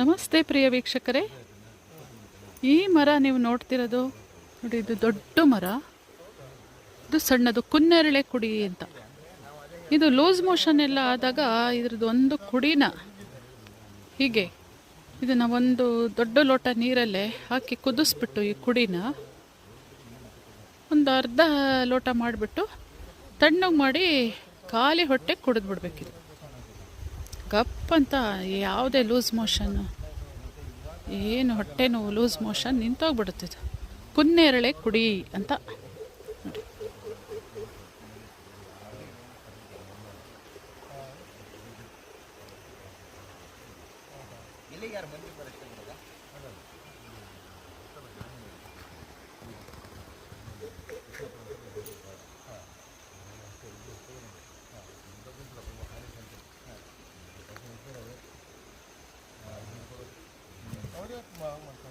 ನಮಸ್ತೆ ಪ್ರಿಯ ವೀಕ್ಷಕರೇ. ಈ ಮರ ನೀವು ನೋಡ್ತಿರೋದು, ನೋಡಿ ಇದು ದೊಡ್ಡ ಮರ, ಇದು ಸಣ್ಣದು ಕುನ್ನೆರಳೆ ಕುಡಿ ಅಂತ. ಇದು ಲೂಸ್ ಮೋಷನ್ ಎಲ್ಲ ಆದಾಗ ಇದ್ರದ್ದು ಒಂದು ಕುಡಿನ ಹೀಗೆ ಇದನ್ನು ಒಂದು ದೊಡ್ಡ ಲೋಟ ನೀರಲ್ಲೇ ಹಾಕಿ ಕುದಿಸ್ಬಿಟ್ಟು ಈ ಕುಡಿನ ಒಂದು ಅರ್ಧ ಲೋಟ ಮಾಡಿಬಿಟ್ಟು ತಣ್ಣಗೆ ಮಾಡಿ ಖಾಲಿ ಹೊಟ್ಟೆ ಕುಡಿದ್ಬಿಡ್ಬೇಕಿದು. ಕಪ್ ಅಂತ ಯಾವುದೇ ಲೂಸ್ ಮೋಷನ್ನು ಏನು ಹೊಟ್ಟೆ ನೋವು, ಲೂಸ್ ಮೋಷನ್ ನಿಂತೋಗ್ಬಿಡುತ್ತಿದ್ದು ಕುನ್ನೇರಳೆ ಕುಡಿ ಅಂತ. ನೋಡಿ. Vâng.